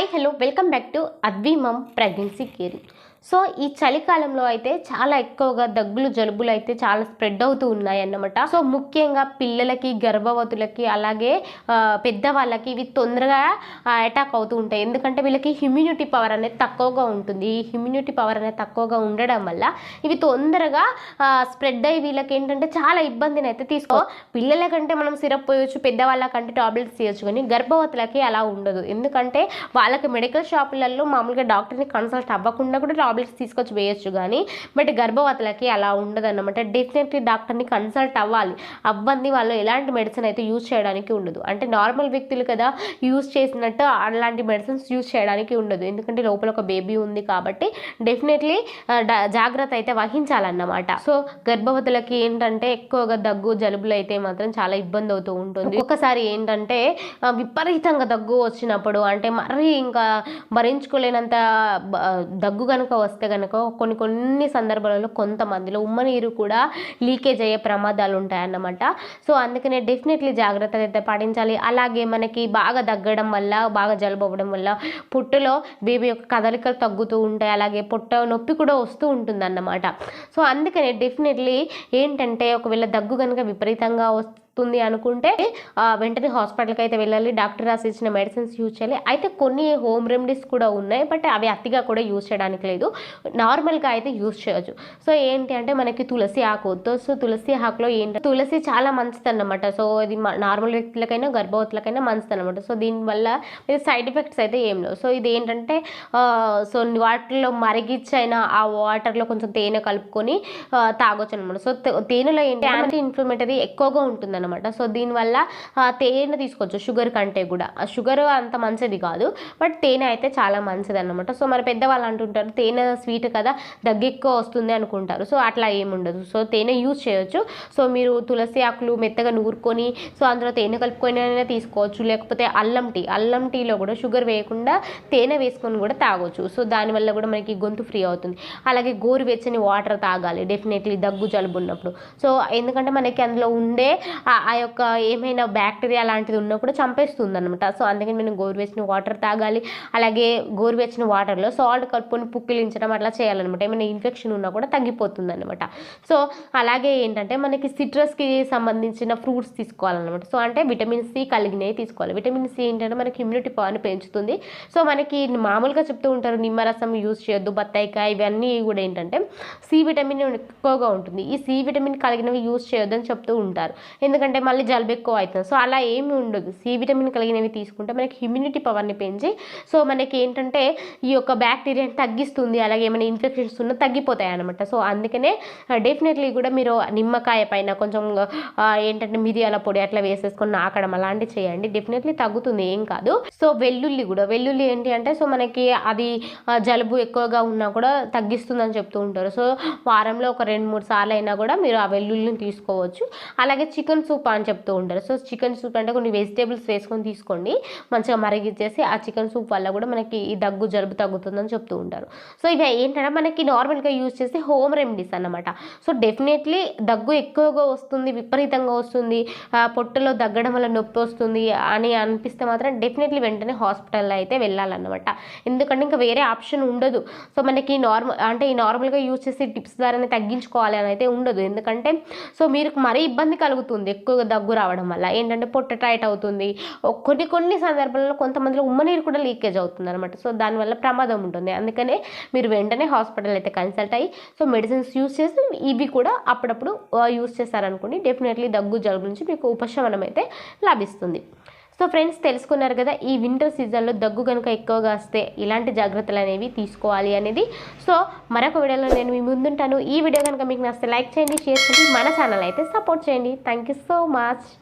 Hi hello welcome back to అద్విమమ్ pregnancy care. So ఈ చలికాలంలో అయితే చాలా ఎక్కువగా దగ్గులు జలుబులు అయితే చాలా స్ప్రెడ్ అవుతూ ఉన్నాయి అన్నమాట సో ముఖ్యంగా పిల్లలకి గర్భవతులకి అలాగే పెద్దవాళ్ళకి ఇవి తొందరగా అటాక్ అవుతూ ఉంటాయి. ఎందుకంటే వీళ్ళకి హ్యూమినిటీ పవర్ అనేది తక్కువగా ఉంటుంది. ఈ హ్యూమినిటీ పవర్ అనేది తక్కువగా ఉండడం వల్ల ఇవి తొందరగా స్ప్రెడ్ అయ్యి వీళ్ళకి ఏంటంటే చాలా ఇబ్బందిని అయితే తీసుకో. పిల్లల కంటే మనం సిరప్ పోయొచ్చు పెద్దవాళ్ళకంటే టాబ్లెట్స్ తీయొచ్చు కానీ గర్భవతులకి అలా ఉండదు. ఎందుకంటే వాళ్ళకి మెడికల్ షాపులలో మామూలుగా డాక్టర్ని కన్సల్ట్ అవ్వకుండా కూడా టాబ్లెట్స్ తీసుకొచ్చి వేయొచ్చు కానీ బట్ గర్భవతులకి అలా ఉండదు అనమాట డెఫినెట్లీ డాక్టర్ని కన్సల్ట్ అవ్వాలి. అవ్వంది వాళ్ళు ఎలాంటి మెడిసిన్ అయితే యూజ్ చేయడానికి ఉండదు. అంటే నార్మల్ వ్యక్తులు కదా యూజ్ చేసినట్టు అలాంటి మెడిసిన్స్ యూజ్ చేయడానికి ఉండదు. ఎందుకంటే లోపల ఒక బేబీ ఉంది కాబట్టి డెఫినెట్లీ జాగ్రత్త అయితే వహించాలన్నమాట. సో గర్భవతులకి ఏంటంటే ఎక్కువగా దగ్గు జలుబులు అయితే మాత్రం చాలా ఇబ్బంది అవుతూ ఉంటుంది. ఒక్కసారి ఏంటంటే విపరీతంగా దగ్గు వచ్చినప్పుడు అంటే మరీ ఇంకా భరించుకోలేనంత దగ్గు కనుక వస్తే కనుక కొన్ని కొన్ని సందర్భాలలో కొంతమందిలో ఉమ్మ నీరు కూడా లీకేజ్ అయ్యే ప్రమాదాలు ఉంటాయన్నమాట. సో అందుకనే డెఫినెట్లీ జాగ్రత్తలు అయితే పాటించాలి. అలాగే మనకి బాగా దగ్గడం వల్ల బాగా జలుబు అవ్వడం వల్ల పుట్టులో బేబీ యొక్క కదలికలు తగ్గుతూ ఉంటాయి. అలాగే పుట్ట నొప్పి కూడా వస్తూ ఉంటుంది అన్నమాట సో అందుకనే డెఫినెట్లీ ఏంటంటే ఒకవేళ దగ్గు కనుక విపరీతంగా వస్తుంది అనుకుంటే వెంటనే హాస్పిటల్కి అయితే వెళ్ళాలి. డాక్టర్ రాసి ఇచ్చిన మెడిసిన్స్ యూజ్ చేయాలి. అయితే కొన్ని హోమ్ రెమెడీస్ కూడా ఉన్నాయి బట్ అవి అతిగా కూడా యూజ్ చేయడానికి లేదు. నార్మల్గా అయితే యూజ్ చేయొచ్చు. సో ఏంటి అంటే మనకి తులసి ఆకు సో తులసి ఆకులో ఏంటంటే తులసి చాలా మంచిది అన్నమాట సో ఇది నార్మల్ వ్యక్తులకైనా గర్భవతులకైనా మంచిది అనమాట సో దీనివల్ల సైడ్ ఎఫెక్ట్స్ అయితే ఏం లేవు. సో ఇది ఏంటంటే సో వాటిలో మరిగిచ్చైనా ఆ వాటర్లో కొంచెం తేనె కలుపుకొని తాగొచ్చు అనమాట సో తేనెలో ఏంటి యాంటీ ఇన్ఫ్లమేటరీ ఎక్కువగా ఉంటుంది అనమాట సో దీనివల్ల తేనె తీసుకోవచ్చు షుగర్ కంటే కూడా. ఆ షుగర్ అంత మంచిది కాదు బట్ తేనె అయితే చాలా మంచిది అనమాట సో మరి పెద్దవాళ్ళు అంటుంటారు తేనె స్వీట్ కదా దగ్గు ఎక్కువ వస్తుంది అనుకుంటారు. సో అట్లా ఏముండదు. సో తేనె యూజ్ చేయొచ్చు. సో మీరు తులసి ఆకులు మెత్తగా నూరుకొని సో అందులో తేనె కలుపుకొని అయినా తీసుకోవచ్చు. లేకపోతే అల్లం టీ అల్లం టీలో కూడా షుగర్ వేయకుండా తేనె వేసుకొని కూడా తాగొచ్చు. సో దానివల్ల కూడా మనకి గొంతు ఫ్రీ అవుతుంది. అలాగే గోరువెచ్చని వాటర్ తాగాలి డెఫినెట్లీ దగ్గు జలుబు ఉన్నప్పుడు. సో ఎందుకంటే మనకి అందులో ఉండే ఆ- ఆ యొక్క ఏమైనా బ్యాక్టీరియా లాంటిది ఉన్నా కూడా చంపేస్తుంది అనమాట సో అందుకని మనం గోరువెచ్చని వాటర్ తాగాలి. అలాగే గోరువెచ్చని వాటర్లో సాల్ట్ కలుపుకొని పుక్కిలించడం అట్లా చేయాలన్నమాట. ఏమైనా ఇన్ఫెక్షన్ ఉన్నా కూడా తగ్గిపోతుంది అనమాట సో అలాగే ఏంటంటే మనకి సిట్రస్కి సంబంధించిన ఫ్రూట్స్ తీసుకోవాలన్నమాట. సో అంటే విటమిన్ సి కలిగినవి తీసుకోవాలి. విటమిన్ సి ఏంటంటే మనకి ఇమ్యూనిటీ పవర్ని పెంచుతుంది. సో మనకి మామూలుగా చెప్తూ ఉంటారు నిమ్మరసం యూజ్ చేయొద్దు బత్తాయికాయ ఇవన్నీ కూడా ఏంటంటే సి విటమిన్ ఎక్కువగా ఉంటుంది. ఈ సి విటమిన్ కలిగినవి యూజ్ చేయొద్దని చెప్తూ ఉంటారు. ఎందుకంటే ఎందుకంటే మళ్ళీ జలుబు ఎక్కువ అవుతుంది. సో అలా ఏమి ఉండదు. సి విటమిన్ కలిగినవి తీసుకుంటే మనకి ఇమ్యూనిటీ పవర్ని పెంచి సో మనకి ఏంటంటే ఈ యొక్క బ్యాక్టీరియాని తగ్గిస్తుంది. అలాగే ఏమైనా ఇన్ఫెక్షన్స్ ఉన్నా తగ్గిపోతాయి అనమాట సో అందుకనే డెఫినెట్లీ కూడా మీరు నిమ్మకాయ పైన కొంచెం ఏంటంటే మిరియాల పొడి అట్లా వేసేసుకొని నాకడం అలాంటివి చేయండి. డెఫినెట్లీ తగ్గుతుంది. ఏం కాదు. సో వెల్లుల్లి కూడా. వెల్లుల్లి ఏంటి అంటే సో మనకి అది జలుబు ఎక్కువగా ఉన్నా కూడా తగ్గిస్తుందని చెప్తూ ఉంటారు. సో వారంలో ఒక రెండు మూడు సార్లు అయినా కూడా మీరు ఆ వెల్లుల్లిని తీసుకోవచ్చు. అలాగే చికెన్ సూప్ అని చెప్తూ ఉంటారు. సో చికెన్ సూప్ అంటే కొన్ని వెజిటేబుల్స్ వేసుకొని తీసుకోండి. మంచిగా మరిగిచ్చేసి ఆ చికెన్ సూప్ వల్ల కూడా మనకి ఈ దగ్గు జలుబు తగ్గుతుందని చెప్తూ ఉంటారు. సో ఇవి ఏంటంటే మనకి నార్మల్గా యూజ్ చేసే హోమ్ రెమెడీస్ అన్నమాట. సో డెఫినెట్లీ దగ్గు ఎక్కువగా వస్తుంది విపరీతంగా వస్తుంది ఆ, పొట్టలో దగ్గడం వల్ల నొప్పి వస్తుంది అని అనిపిస్తే మాత్రం డెఫినెట్లీ వెంటనే హాస్పిటల్లో అయితే వెళ్ళాలన్నమాట. ఎందుకంటే ఇంకా వేరే ఆప్షన్ ఉండదు. సో మనకి నార్మల్ అంటే ఈ నార్మల్గా యూజ్ చేసే టిప్స్ ద్వారానే తగ్గించుకోవాలి అని అయితే ఉండదు. ఎందుకంటే సో మీరు మరీ ఇబ్బంది కలుగుతుంది. ఎక్కువగా దగ్గు రావడం వల్ల ఏంటంటే పొట్ట టైట్ అవుతుంది. కొన్ని కొన్ని సందర్భాల్లో కొంతమందిలో ఉమ్మనీరు కూడా లీకేజ్ అవుతుంది అనమాట సో దానివల్ల ప్రమాదం ఉంటుంది. అందుకనే మీరు వెంటనే హాస్పిటల్ అయితే కన్సల్ట్ అయ్యి సో మెడిసిన్స్ యూస్ చేసి ఇవి కూడా అప్పుడప్పుడు యూస్ చేస్తారనుకోండి. డెఫినెట్లీ దగ్గు జలుబు నుంచి మీకు ఉపశమనం అయితే లభిస్తుంది. సో ఫ్రెండ్స్ తెలుసుకున్నారు కదా ఈ వింటర్ సీజన్లో దగ్గు కనుక ఎక్కువగా వస్తే ఇలాంటి జాగ్రత్తలు అనేవి తీసుకోవాలి అనేది. సో మరొక వీడియోలో నేను మీ ముందుంటాను. ఈ వీడియో కనుక మీకు నచ్చితే లైక్ చేయండి షేర్ చేయండి మన ఛానల్ అయితే సపోర్ట్ చేయండి. Thank you so much